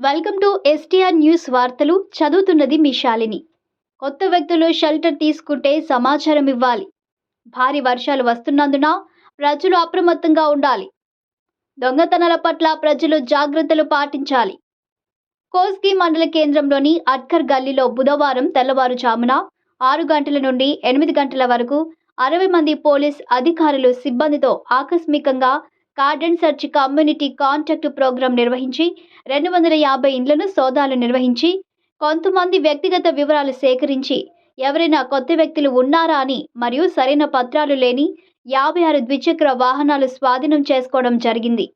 Welcome to STR news వార్తలు. చదువుతున్నది మీ శాలిని. కొత్త వ్యక్తులు షెల్టర్ తీసుకుంటే సమాచారం ఇవ్వాలి. భారీ వర్షాలు వస్తున్నందున ప్రజలు అప్రమత్తంగా ఉండాలి. దొంగతనాల పట్ల ప్రజలు జాగ్రత్తలు పాటించాలి. కోస్గి మండల కేంద్రంలోని అట్కర్ గల్లీలో బుధవారం తెల్లవారుజామున ఆరు గంటల నుండి ఎనిమిది గంటల వరకు అరవై మంది పోలీస్ అధికారులు సిబ్బందితో ఆకస్మికంగా cordon search community contact program నిర్వహించి రెండు వందల యాభై ఇండ్లను సోదాలు నిర్వహించి కొంతమంది వ్యక్తిగత వివరాలు సేకరించి ఎవరైనా కొత్త వ్యక్తులు ఉన్నారా అని మరియు సరైన పత్రాలు లేని యాభై ఆరు ద్విచక్ర వాహనాలు స్వాధీనం చేసుకోవడం జరిగింది.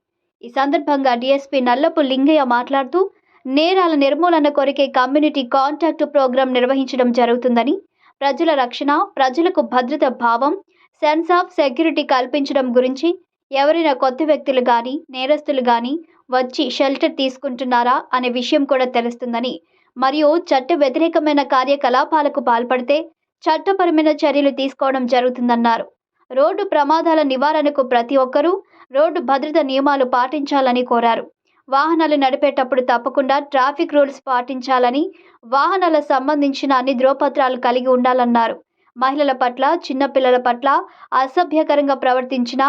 ఈ సందర్భంగా డిఎస్పీ నల్లపు లింగయ్య మాట్లాడుతూ నేరాల నిర్మూలన కొరకే కమ్యూనిటీ కాంటాక్ట్ ప్రోగ్రాం నిర్వహించడం జరుగుతుందని ప్రజల రక్షణ ప్రజలకు భద్రత భావం సెన్స్ ఆఫ్ సెక్యూరిటీ కల్పించడం గురించి ఎవరైనా కొత్త వ్యక్తులు కానీ నేరస్తులు కానీ వచ్చి షెల్టర్ తీసుకుంటున్నారా అనే విషయం కూడా తెలుస్తుందని. మరియు చట్ట వ్యతిరేకమైన కార్యకలాపాలకు పాల్పడితే చట్టపరమైన చర్యలు తీసుకోవడం జరుగుతుందన్నారు. రోడ్డు ప్రమాదాల నివారణకు ప్రతి ఒక్కరూ రోడ్డు భద్రత నియమాలు పాటించాలని కోరారు. వాహనాలు నడిపేటప్పుడు తప్పకుండా ట్రాఫిక్ రూల్స్ పాటించాలని వాహనాల సంబంధించిన అన్ని ధ్రువపత్రాలు కలిగి ఉండాలన్నారు. మహిళల పట్ల చిన్నపిల్లల పట్ల అసభ్యకరంగా ప్రవర్తించిన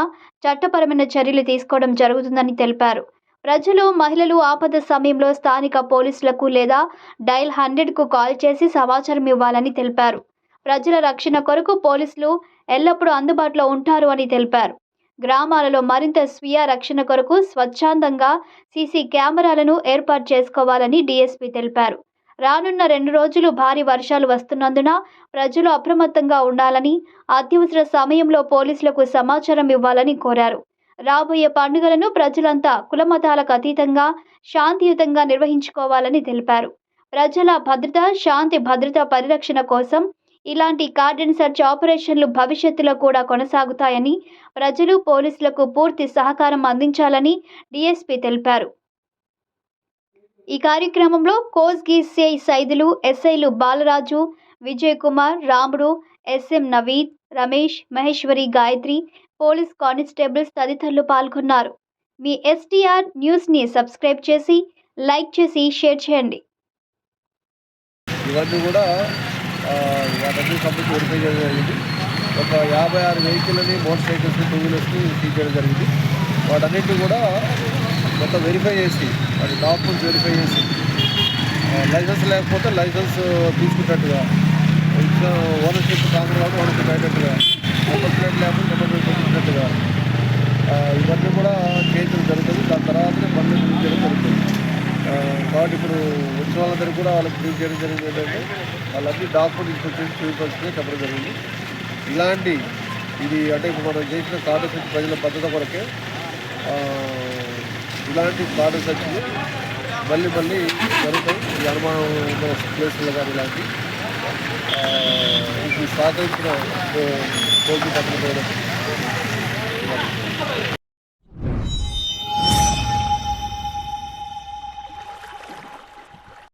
చట్టపరమైన చర్యలు తీసుకోవడం జరుగుతుందని తెలిపారు. ప్రజలు మహిళలు ఆపద సమయంలో స్థానిక పోలీసులకు లేదా డైల్ హండ్రెడ్కు కాల్ చేసి సమాచారం ఇవ్వాలని తెలిపారు. ప్రజల రక్షణ కొరకు పోలీసులు ఎల్లప్పుడూ అందుబాటులో ఉంటారు అని తెలిపారు. గ్రామాలలో మరింత స్వీయ రక్షణ కొరకు స్వచ్ఛందంగా సీసీ కెమెరాలను ఏర్పాటు చేసుకోవాలని డీఎస్పీ తెలిపారు. రానున్న రెండు రోజులు భారీ వర్షాలు వస్తున్నందున ప్రజలు అప్రమత్తంగా ఉండాలని అత్యవసర సమయంలో పోలీసులకు సమాచారం ఇవ్వాలని కోరారు. రాబోయే పండుగలను ప్రజలంతా కులమతాలకు అతీతంగా శాంతియుతంగా నిర్వహించుకోవాలని తెలిపారు. ప్రజల భద్రత శాంతి భద్రత పరిరక్షణ కోసం ఇలాంటి కార్డెన్ సెర్చ్ ఆపరేషన్లు భవిష్యత్తులో కూడా కొనసాగుతాయని ప్రజలు పోలీసులకు పూర్తి సహకారం అందించాలని డీఎస్పీ తెలిపారు. ఈ కార్యక్రమంలో కోస్గి గీసీఐ సైదులు ఎస్ఐలు Balaraju Vijay Kumar Ramudu S M Naveed Ramesh Maheshwari Gayatri police constables తదితరులు పాల్గొన్నారు. మీ ఎస్టీఆర్ న్యూస్ని సబ్స్క్రైబ్ చేసి లైక్ చేసి షేర్ చేయండి. ఇవన్నీ కూడా వాటన్ని కంప్లీట్ వెరిఫై చేయడం జరిగింది. ఒక యాభై ఆరు వెహికల్ని మోటార్ సైకిల్స్ టూ వీలర్స్ని సీజ్ చేయడం జరిగింది. వాటన్నిటిని కూడా మొత్తం వెరిఫై చేసి వాటి డాక్యుమెంట్స్ వెరిఫై చేసి. లైసెన్స్ లేకపోతే లైసెన్స్ తీసుకున్నట్టుగా. ఇంకా ఓనర్షిప్ కాకుండా కాబట్టి ఓనర్షిప్ అయ్యేటట్టుగా నెంబర్ ప్లేట్ లేకపోతే నెంబర్ ప్లేట్ పెట్టినట్టుగా ఇవన్నీ కూడా చేయడం జరుగుతుంది. దాని తర్వాతనే బండ్లు ప్రూవ్ చేయడం జరుగుతుంది. కాబట్టి ఇప్పుడు వచ్చిన వాళ్ళందరికీ కూడా వాళ్ళకి ప్రూవ్ చేయడం జరిగింది ఏంటంటే వాళ్ళన్నీ డాక్యుమెంట్ తీసుకొచ్చి చూపించాల్సిందే చెప్పడం జరిగింది. ఇలాంటి ఇది అంటే ఇప్పుడు మనం చేసిన కార్డు ప్రజల భద్రత కొరకే ఇలాంటి కార్డు సంచులు మళ్ళీ మళ్ళీ జరుగుతాయి. ఈ అనుమానం ప్లేసులు కానీ ఇలాంటి ఇది సహకరించిన పోటీ భద్రత